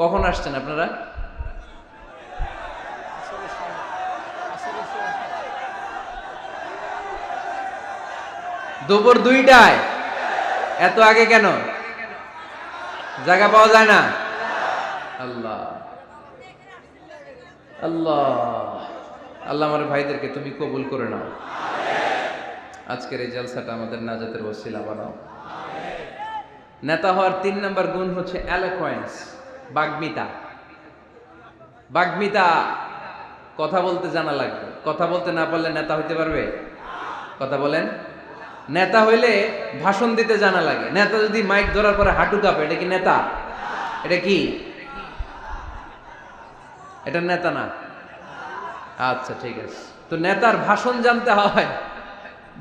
কখন আসছেন আপনারা? দুপুর দুইটায়। এত আগে কেন? জায়গা পাওয়া যায় না? আল্লাহ। আল্লাহ। আল্লাহ আমার ভাইদেরকে তুমি কবুল করে নাও। আজকের এই জলসাটা আমাদের নাজাতের ওসিলা বানাও। নেতা হওয়ার তিন নম্বর গুণ হচ্ছে অ্যালোকোয়েন্স বাগ্মিতা। বাগ্মিতা, কথা বলতে জানা লাগবে। কথা বলতে না পারলে নেতা হইতে পারবে? কথা বলেন। নেতা হইলে ভাষণ দিতে জানা লাগে। নেতা যদি মাইক ধরার পরে হাঁটু কাঁপে, এটা কি নেতা? এটা কি? এটা নেতা না। আচ্ছা ঠিক আছে। তো নেতার ভাষণ জানতে হয়,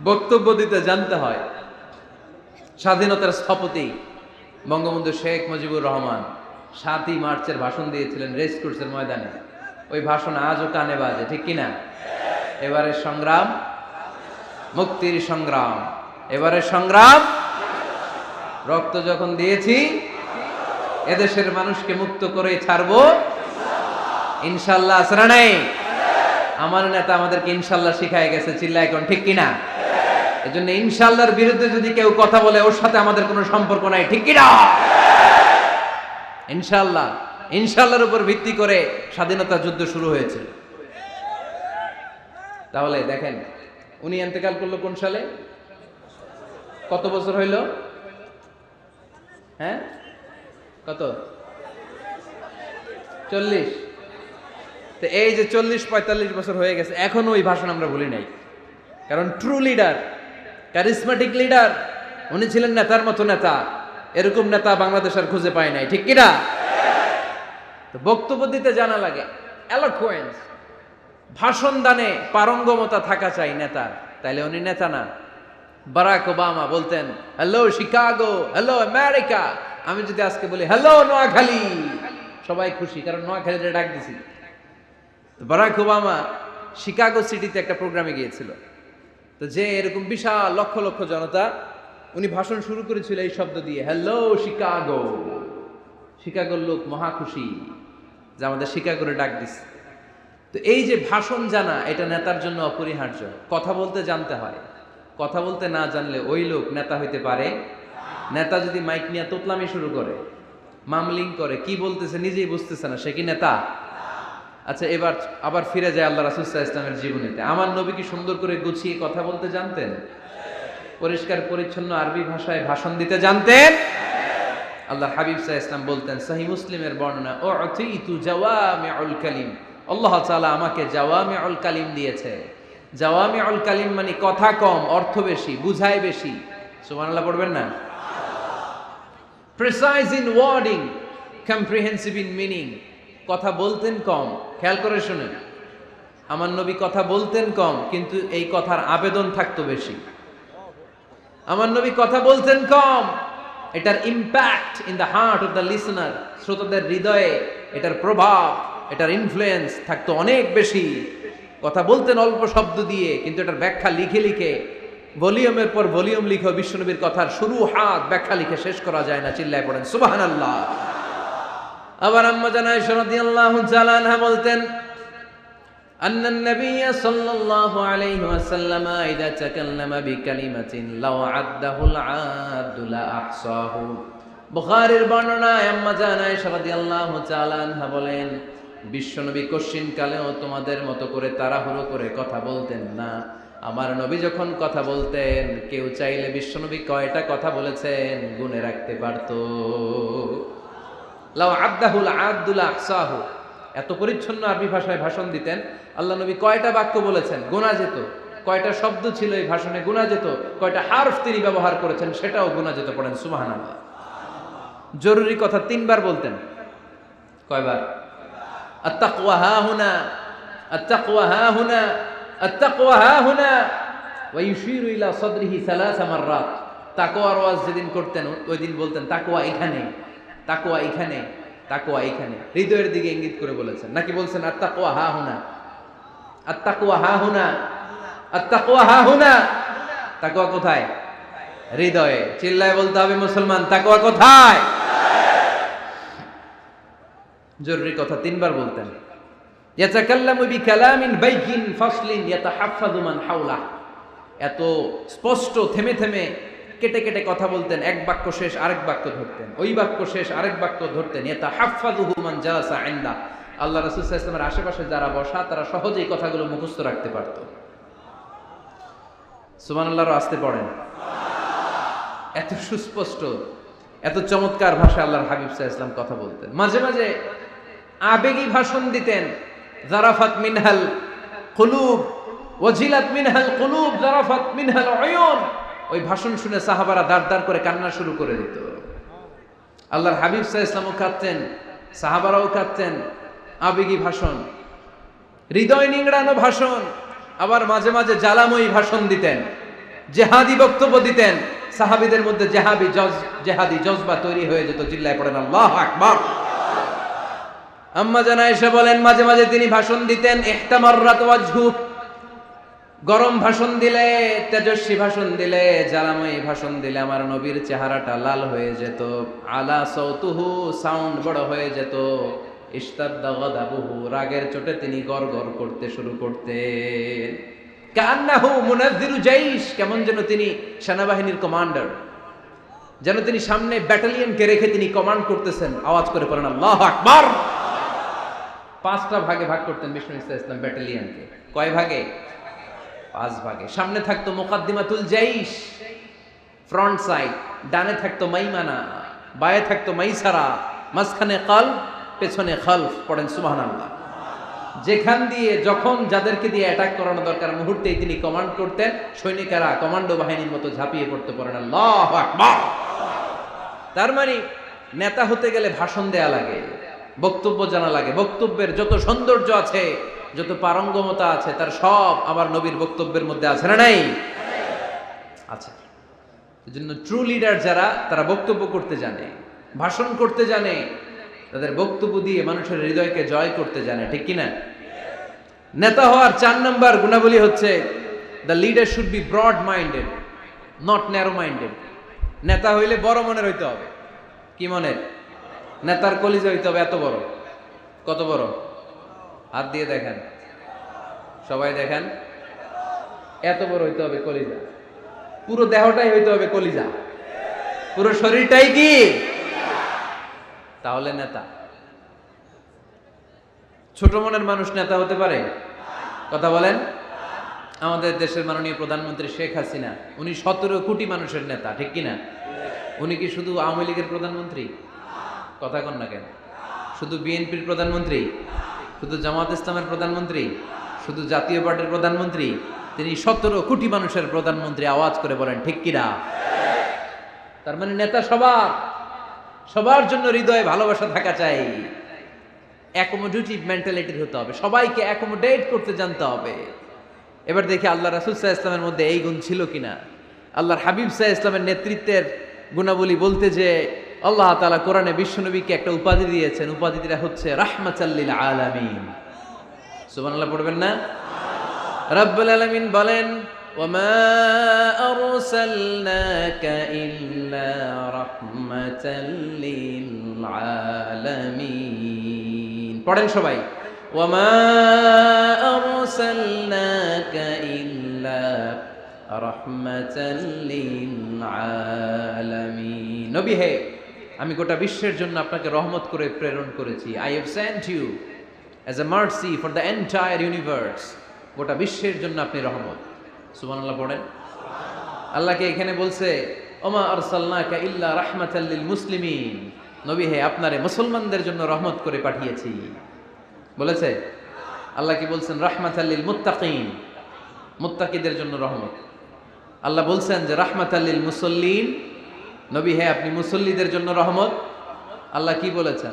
বক্তব্য দিতে জানতে হয়। স্বাধীনতার স্থপতি বঙ্গবন্ধু শেখ মুজিবুর রহমান। সাতই মার্চের ভাষণ দিয়েছিলেন রেস কোর্সের ময়দানে। ওই ভাষণ আজও কানে বাজে, ঠিক কিনা? এবারের সংগ্রাম, মুক্তির সংগ্রাম। এবারের সংগ্রাম, রক্ত যখন দিয়েছি, এদেশের মানুষকে মুক্ত করে ছাড়বো। ইনশাল্লাহ আসরা নাই? আমার নেতা আমাদেরকে ইনশাল্লাহ শিখায় গেছে চিল্লা এখন ঠিক কিনা? এজন্য ইনশাল্লাহর বিরুদ্ধে যদি কেউ কথা বলে, ওর সাথে আমাদের কোনো সম্পর্ক নাই, ঠিক কিনা? ইনশাল্লাহ ইনশাল্লাহর উপর ভিত্তি করে স্বাধীনতা যুদ্ধ শুরু হয়েছে। তাহলে দেখেন, উনি এন্তেকাল করল কোন সালে? কত বছর হইল? হ্যাঁ? কত? চল্লিশ। তো এই যে চল্লিশ, পঁয়তাল্লিশ বছর হয়ে গেছে, এখনও ওই ভাষণ আমরা ভুলি নাই। কারণ ট্রু লিডার ক্যারিসমেটিক লিডার উনি ছিলেন নেতার মতো নেতা। এরকম নেতা বাংলাদেশ আর খুঁজে পায় নাই, ঠিক কিনা? বক্তব্য দিতে জানা লাগে ভাষণ দানে পারঙ্গমতা থাকা চাই নেতার তাইলে উনি নেতা না। বারাক ওবামা বলতেন হ্যালো শিকাগো হ্যালো আমেরিকা আমি যদি আজকে বলি হ্যালো নোয়াখালী। সবাই খুশি, কারণ নোয়াখালীতে ডাক দিছি। বারাক ওবামা শিকাগো সিটিতে একটা প্রোগ্রামে গিয়েছিল। তো যে এরকম বিশাল লক্ষ লক্ষ জনতা উনি ভাষণ শুরু করেছিল এই শব্দ দিয়ে হ্যালো শিকাগো শিকাগোর লোক মহা খুশি যে আমাদের শিকাগোরে ডাক দিছে। তো এই যে ভাষণ জানা, এটা নেতার জন্য অপরিহার্য। কথা বলতে জানতে হয়। কথা বলতে না জানলে ওই লোক নেতা হইতে পারে? নেতা যদি মাইক নিয়ে তোতলামি শুরু করে, মামলিং করে, কি বলতেছে নিজেই বুঝতেছে না, সে কি নেতা? আচ্ছা এবার আবার ফিরে যায় আল্লাহ রাসুসাহ ইসলামের জীবনীতে। আমার নবী কি সুন্দর করে গুছিয়ে কথা বলতে জানতেন? পরিষ্কার পরিচ্ছন্ন আরবি ভাষায় ভাষণ দিতে জানতেন। আল্লাহ হাবিব সাহ ইসলাম বলতেন সাহি মুসলিমের বর্ণনা ও অথিতু জাওয়ামিউল কালিম। আল্লাহ তাআলা আমাকে জাওয়ামিউল কালিম দিয়েছে। জাওয়ামিউল কালিম মানে কথা কম, অর্থ বেশি বুঝায় বেশি। সুবহানাল্লাহ পড়বেন না? Precise in wording comprehensive in meaning কথা বলতেন কম, খেয়াল করে শুনেন। আমার নবী কথা বলতেন কম, কিন্তু এই কথার আবেদন থাকতো বেশি। আমার নবী কথা বলতেন কম। এটার impact in the heart of the listener শ্রোতাদের হৃদয়ে এটার প্রভাব, এটার ইনফ্লুয়েন্স থাকতো অনেক বেশি। কথা বলতেন অল্প শব্দ দিয়ে, কিন্তু এটার ব্যাখ্যা লিখে লিখে, ভলিউমের পর ভলিউম লিখে বিশ্বনবীর কথার শুরু হাত ব্যাখ্যা লিখে শেষ করা যায় না, চিল্লায় পড়েন। সুবাহান আল্লাহ আবার আম্মা জানায় রাদিয়াল্লাহু তাআলা আনহা বলতেন أن النبي صلى الله عليه وسلم إذا تكلم بكلمة لو عده العاد لأحصاه বুখারীর বর্ণনায় আম্মা জান আয়েশা রাদিয়াল্লাহু তাআলা আনহা বলেন বিশ্বনবী কশিন কালেও তোমাদের মতো করে তাড়াহুড়ো করে কথা বলতেন না আমার নবী যখন কথা বলতেন কেউ চাইলে বিশ্বনবী কয়টা কথা বলেছেন গুনে রাখতে পারতো লাউ আব্দাহুল আব্দুল আকসাহু এত পরিচ্ছন্ন আরবি ভাষায় ভাষণ দিতেন আল্লাহ নবী কয়টা বাক্য বলেছেন? গোনা যেত। কয়টা শব্দ ছিল এই ভাষণে? গোনা যেত। কয়টা হার্ফ তিনি ব্যবহার করেছেন সেটাও গোনা যেত পড়েন সুবাহান আল্লাহ জরুরি কথা তিনবার বলতেন। কয়বার? হা হা হা যেদিন করতেন এখানে এখানে এখানে। হৃদয়ের দিকে ইঙ্গিত করে বলেছেন। নাকি বলছেন, আত্তাকওয়া হা হুনা? হাওলা। এত স্পষ্ট, থেমে থেমে, কেটে কেটে কথা বলতেন। এক বাক্য শেষ, আরেক বাক্য ধরতেন। ওই বাক্য শেষ, আরেক বাক্য ধরতেন। ইয়াতাহাফফাযুহু মান জালাসা ইনদা আল্লাহ রাসূল ওয়াসাল্লামের আশেপাশে যারা বসা, তারা সহজেই কথাগুলো মুখস্থ রাখতে পারত। সুবহানাল্লাহর আসতে পড়েন। এত সুস্পষ্ট, এত চমৎকার ভাষা আল্লাহর হাবিব সাহা ইসলাম কথা বলতেন। মাঝে মাঝে আবেগী ভাষণ দিতেন, জারাফাত মিনহাল কুলুব, ওয়াজিলাত মিনহাল কুলুব, জারাফাত মিনহাল অয়ন ওই ভাষণ শুনে সাহাবারা দাঁড় দাঁড় করে কান্না শুরু করে দিত। আল্লাহর হাবিব সাহা ইসলামও কাঁদতেন, সাহাবারাও কাঁদতেন আবেগী ভাষণ, হৃদয় নিংড়ানো ভাষণ, আবার মাঝে মাঝে জ্বালাময়ী ভাষণ দিতেন, জেহাদি বক্তব্য দিতেন। সাহাবিদের মধ্যে জেহাবি জজ, জেহাদি জজবা তৈরি হয়ে যেত, চিল্লায় পড়েন, আল্লাহ আকবার। আম্মা জানা এসে বলেন, মাঝে মাঝে তিনি ভাষণ দিতেন ইহতামাররাত ওয়াজহু। গরম ভাষণ দিলে, তেজস্বী ভাষণ দিলে, জ্বালাময়ী ভাষণ দিলে আমার নবীর চেহারাটা লাল হয়ে যেত, আলা সৌতুহু সাউন্ড বড় হয়ে যেত। রাগের চোটে তিনি গড় গড় করতে শুরু করতেন। কেমন যেন তিনি সেনাবাহিনীর কমান্ডার। যেন তিনি সামনে ব্যাটালিয়নকে রেখে তিনি কমান্ড করতেছেন। আওয়াজ করে পড়েন আল্লাহ আকবার! পাঁচটা ভাগে ভাগ করতেন বিষ্ণু ইসলাম ইসলাম ব্যাটালিয়নকে। কয় ভাগে? পাঁচ ভাগে। সামনে থাকতো মোকাদ্দিমাতুল জাইশ, ফ্রন্ট সাইড, ডানে থাকতো মাইমানা, বায়ে থাকতো মাইসারা, মাঝখানে কাল পেছনে খালফ পড়েন সুবহানাল্লাহ। যেখান দিয়ে যখন যাদেরকে দিয়ে অ্যাটাক করানো দরকার মুহূর্তেই তিনি কমান্ড করতেন, সৈনিকেরা কমান্ডো বাহিনীর মতো ঝাঁপিয়ে পড়তে পারেন আল্লাহ তার মানে নেতা হতে গেলে ভাষণ দেয়া লাগে, বক্তব্য জানা লাগে। বক্তব্যের যত সৌন্দর্য আছে, যত পারঙ্গমতা আছে, তার সব আবার নবীর বক্তব্যের মধ্যে আছে না নাই? আচ্ছা এজন্য ট্রু লিডার যারা, তারা বক্তব্য করতে জানে, ভাষণ করতে জানে তাদের বক্তব্য দিয়ে মানুষের হৃদয়কে জয় করতে জানে, ঠিক কিনা? নেতা হওয়ার চার নম্বর গুণাবলী হচ্ছে the leader should be broad minded not narrow minded নেতা হইলে বড় মনের হইতে হবে। কি মনের? নেতার কলিজা হইতে হবে এত বড়। কত বড়? হাত দিয়ে দেখেন। সবাই দেখেন। এত বড় হইতে হবে কলিজা। পুরো দেহটাই হইতে হবে কলিজা। পুরো শরীরটাই কি? তাহলে নেতা। ছোট মনের মানুষ নেতা হতে পারে? কথা বলেন। আমাদের দেশের মাননীয় প্রধানমন্ত্রী শেখ হাসিনা, উনি সতেরো কোটি মানুষের নেতা, ঠিক কিনা? উনি কি শুধু আওয়ামী লীগের প্রধানমন্ত্রী? কথা কন না কেন। শুধু বিএনপির প্রধানমন্ত্রী? শুধু জামাত ইসলামের প্রধানমন্ত্রী? শুধু জাতীয় পার্টির প্রধানমন্ত্রী? তিনি সতেরো কোটি মানুষের প্রধানমন্ত্রী আওয়াজ করে বলেন, ঠিক কিনা? তার মানে নেতা সবার। সবার জন্য হৃদয়ে ভালোবাসা থাকা চাই। অ্যাকোমোডেটিভ মেন্টালিটির হতে হবে। সবাইকে অ্যাকোমোডেট করতে জানতে হবে। এবার দেখি আল্লাহ রাসুল সাহা ইসলামের মধ্যে এই গুণ ছিল কিনা। আল্লাহর হাবিব সাহা ইসলামের নেতৃত্বের গুণাবলী বলতে যে, আল্লাহ তালা কোরআনে বিশ্বনবীকে একটা উপাধি দিয়েছেন। উপাধিটা হচ্ছে রাহমাচাল্লিল আলামিন। সুবান আল্লাহ পড়বেন না? রব্বুল আলামিন বলেন وما أرسلناك إلا رحمة للعالمين পড়েন সবাই وما أرسلناك إلا رحمة للعالمين নবী হে আমি গোটা বিশ্বের জন্য আপনাকে রহমত করে প্রেরণ করেছি I have sent you as a mercy for the entire universe গোটা বিশ্বের জন্য আপনি রহমত পড়েন। আল্লাহকে এখানে বলছে, ওমা ইল্লা মুসলিমিন। নবী হে, আপনারে মুসলমানদের জন্য রহমত করে পাঠিয়েছি। বলেছে? আল্লাহ বলছেন? রাহমাতাল্লিল মুত্তাকিন। মুত্তাকিদের জন্য রহমত। আল্লাহ বলছেন যে মুসল্লিন। নবী হে, আপনি মুসল্লিদের জন্য রহমত। আল্লাহ কি বলেছেন?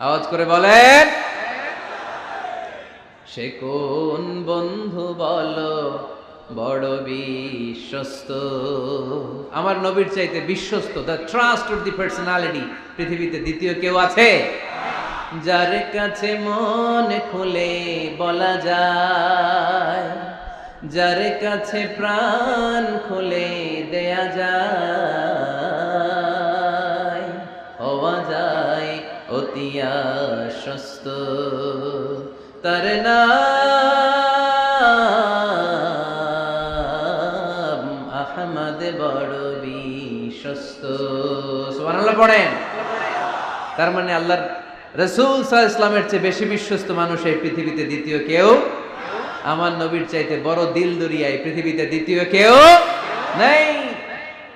আওয়াজ করে বলেন সে কোন বন্ধু বলো, বড় বিশ্বস্ত? আমার নবীর চাইতে বিশ্বস্ত the trust of the personality পৃথিবীতে দ্বিতীয় কেউ আছে? যার কাছে মন খুলে বলা যায়, যার কাছে প্রাণ খুলে দেয়া যায়, হওয়া যায় অতি আশ্বস্ত। তার নাম আহমদ বড় বিশ্বস্ত। সুবহানাল্লাহ পড়েন। তার মানে আল্লাহর রসুল সাল ইসলামের চেয়ে বেশি বিশ্বস্ত মানুষ এই পৃথিবীতে দ্বিতীয় কেউ? আমার নবীর চাইতে বড় দিল দরিয়া এই পৃথিবীতে দ্বিতীয় কেউ নেই।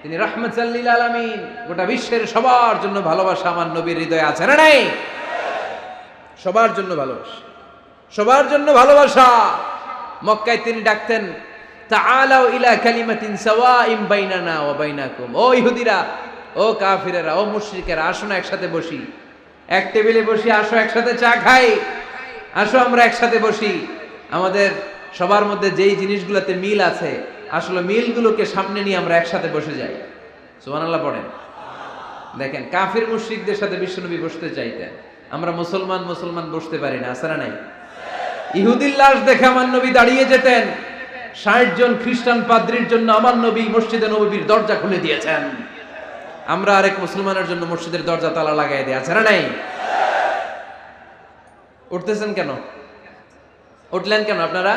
তিনি রহমত আলামিন, গোটা বিশ্বের সবার জন্য ভালোবাসা আমার নবীর হৃদয়ে আছে না নাই? সবার জন্য ভালোবাসা। সবার জন্য ভালোবাসা। মক্কায় তিনি ডাকতেন, তাআলাউ ইলা কালিমাতিন সাওয়াইম বাইনানা ওয়া বাইনাকুম। ও ইহুদিরা, ও কাফিরেরা, ও মুশরিকেরা, আসো না একসাথে বসি। এক টেবিলে বসি, আসো একসাথে চা খাই। আসো আমরা একসাথে বসি। আমাদের সবার মধ্যে যেই জিনিসগুলোতে মিল আছে, আসলে মিলগুলোকে সামনে নিয়ে আমরা একসাথে বসে যাই। সুবহানাল্লাহ পড়েন। দেখেন, কাফির মুশরিকদের সাথে বিশ্বনবী বসতে চাইতেন। আমরা মুসলমান মুসলমান বসতে পারি না আসারা নাই? ইহুদির লাশ দেখে আমার নবী দাঁড়িয়ে যেতেন। ষাট জন খ্রিস্টান পাদ্রির জন্য আমার নবী মসজিদে নবীর দরজা খুলে দিয়েছেন। আমরা আরেক মুসলমানের জন্য মসজিদের দরজা তালা লাগাই দিয়ে আছে না নাই? উঠতেছেন কেন? উঠলেন কেন আপনারা?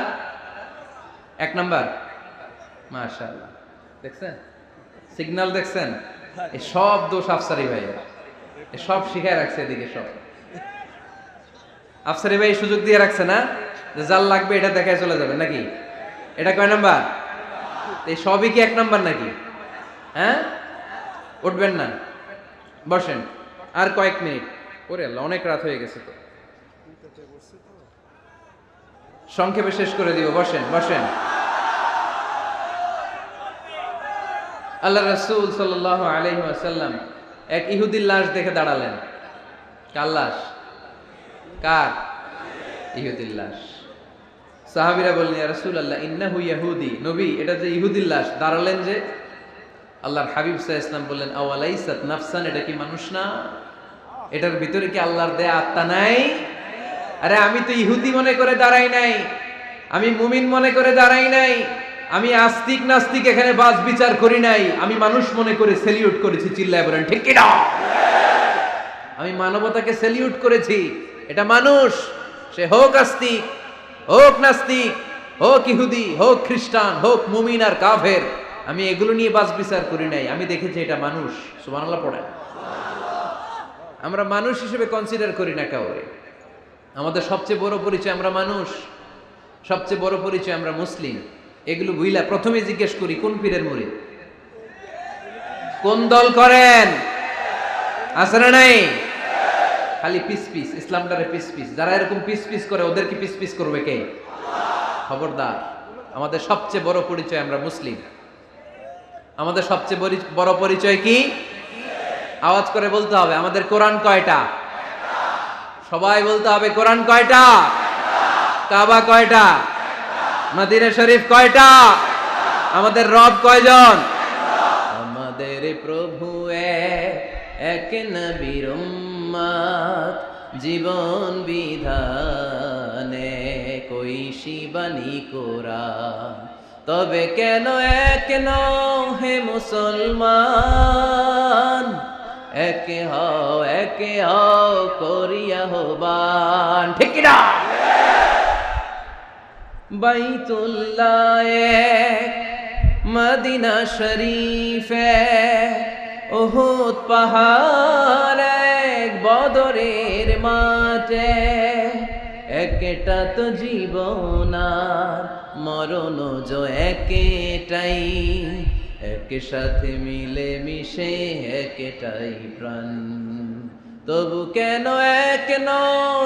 এক নাম্বার। মাশাআল্লাহ। দেখছেন? সিগন্যাল দেখছেন? এই সব দোষ আফসারি ভাই এ সব শিখায় রাখছে এদিকে সব। আফসারি ভাই সুযোগ দিয়ে রাখছে না? জাল লাগবে এটা দেখায় চলে যাবে, নাকি? এটা কয় নাম্বার? এই সবই কি এক নাম্বার নাকি? হ্যাঁ? উঠবেন না। বসেন। আর কয়েক মিনিট। ওরে আল্লাহ, অনেক রাত হয়ে গেছে তো। সংক্ষেপে শেষ করে দিব বসেন বসেন। আল্লাহ রসুল সাল্লাহ আলহি আসাল্লাম এক ইহুদির লাশ দেখে দাঁড়ালেন। কার লাশ? কার? ইহুদির লাশ। সাহাবিরা বললেন রসুল আল্লাহ ইন্নাহু ইয়াহুদি। নবী, এটা যে ইহুদির লাশ, দাঁড়ালেন যে আল্লাহর হাবিব সাহা ইসলাম বললেন, আওয়ালাইসাত নাফসান? এটা কি মানুষ না? এটার ভিতরে কি আল্লাহর দেয়া আত্মা নাই? আরে, আমি তো ইহুদি মনে করে দাঁড়াই নাই। আমি মুমিন মনে করে দাঁড়াই নাই। আমি আস্তিক নাস্তিক এখানে বাস বিচার করি নাই। আমি মানুষ মনে করে সেলিউট করেছি, চিল্লায় বলেন, ঠিক কিনা আমি মানবতাকে সেলিউট করেছি। এটা মানুষ, সে হোক আস্তিক হোক নাস্তিক, হোক ইহুদি, হোক খ্রিস্টান, হোক মুমিন আর কাফের, আমি এগুলো নিয়ে বাস বিচার করি নাই। আমি দেখেছি এটা মানুষ। সুবহানাল্লাহ পড়ে আমরা মানুষ হিসেবে কনসিডার করি না কাউরে। আমাদের সবচেয়ে বড় পরিচয় আমরা মানুষ। সবচেয়ে বড় পরিচয় আমরা মুসলিম। এগুলো বুইলা প্রথমে জিজ্ঞেস করি, কোন পীরের মুরিদ? কোন দল করেন? না নাই? খালি পিস পিস ইসলামটারে পিস পিস। যারা এরকম পিস পিস করে ওদেরকে পিস পিস করবে কে? খবরদার আমাদের সবচেয়ে বড় পরিচয় আমরা মুসলিম। আমাদের সবচেয়ে বড়- পরিচয় কি? আওয়াজ করে বলতে হবে আমাদের কোরআন কয়টা? সবাই বলতে হবে কোরআন কয়টা? কাবা কয়টা? মদিনা শরীফ কয়টা? আমাদের রব কয়জন? আমাদের প্রভু এক, এক উম্মত, জীবন বিধানে কই শিবানী কোরআন? তবে কেন এক হে মুসলমান? একে হও একে হও করিয়া হবান ঠিক না বাইতুল্লাহ মদিনা শরীফ উহুদ পাহাড় বদরের মাঠে, একটা তো জীবন মরণ যো একেটাই। এক সাথে মিলে মিশে একটাই প্রাণ। তবু কেন এক ন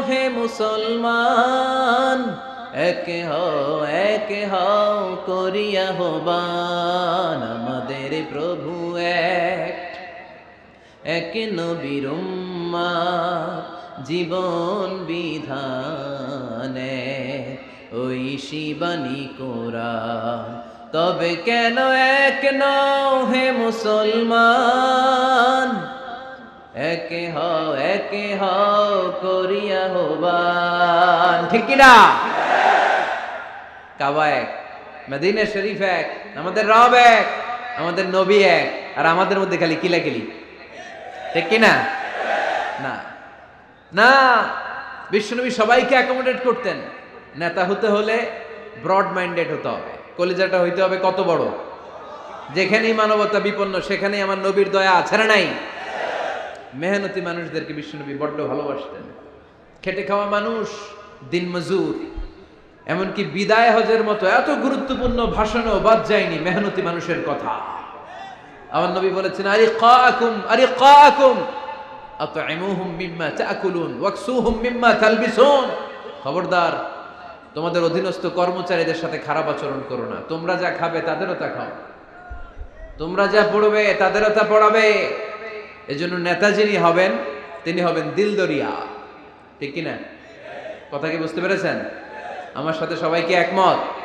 হে মুসলমান? একে হও একে হও করিয়া হবান আমাদের প্রভু এক এক নবীর উম্মাত, জীবন বিধানে ওই শিবানী কোরআন। তবে কেন এক নও হে মুসলমান? একে হও একে হও করিয়া হবান। ঠিক কিনা? কাবা এক মদিনা শরীফ এক আমাদের রব এক আমাদের নবী এক আর আমাদের মধ্যে খালি কিলাকিলি। ঠিক কিনা? না। না, বিশ্বনবী সবাইকে অ্যাকোমোডেট করতেন। নেতা হতে হলে ব্রড মাইন্ডেড হতে হবে। কলিজাটা হইতে হবে কত বড়? যেখানেই মানবতা বিপন্ন, সেখানেই আমার নবীর দয়া আছে না নাই? মেহনতি মানুষদেরকে বিশ্বনবী বড্ড ভালোবাসতেন। খেটে খাওয়া মানুষ, দিন মজুর। এমনকি বিদায় হজের মতো এত গুরুত্বপূর্ণ ভাষণও বাদ যায়নি মেহনতি মানুষের কথা। আমার নবী বলেছেন আরে কাকুম আরে কাকুম আতইমুহুম মিম্মা তাকুলুন ওয়াকসুহুম মিম্মা তালবিসুন। খবরদার, তোমাদের অধীনস্থ কর্মচারীদের সাথে খারাপ আচরণ করো না। তোমরা যা খাবে, তাদেরও তা খাও। তোমরা যা পড়বে, তাদেরও তা পড়াবে। এজন্য নেতা যিনি হবেন, তিনি হবেন দিলদরিয়া। ঠিক কিনা? কথা কি বুঝতে পেরেছেন? আমার সাথে সবাইকে একমত?